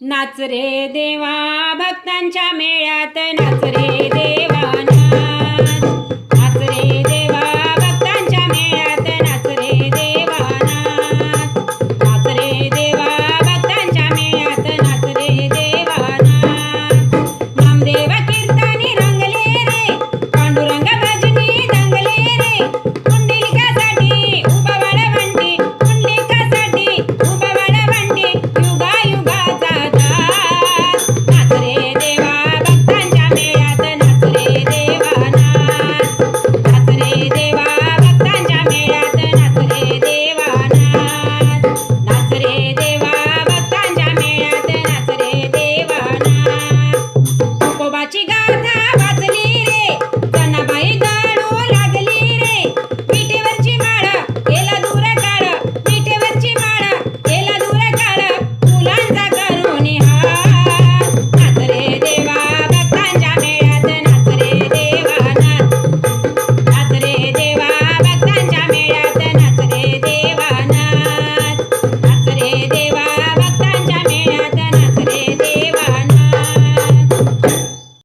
नाच रे देवा भक्तांच्या मेळ्यात नाच रे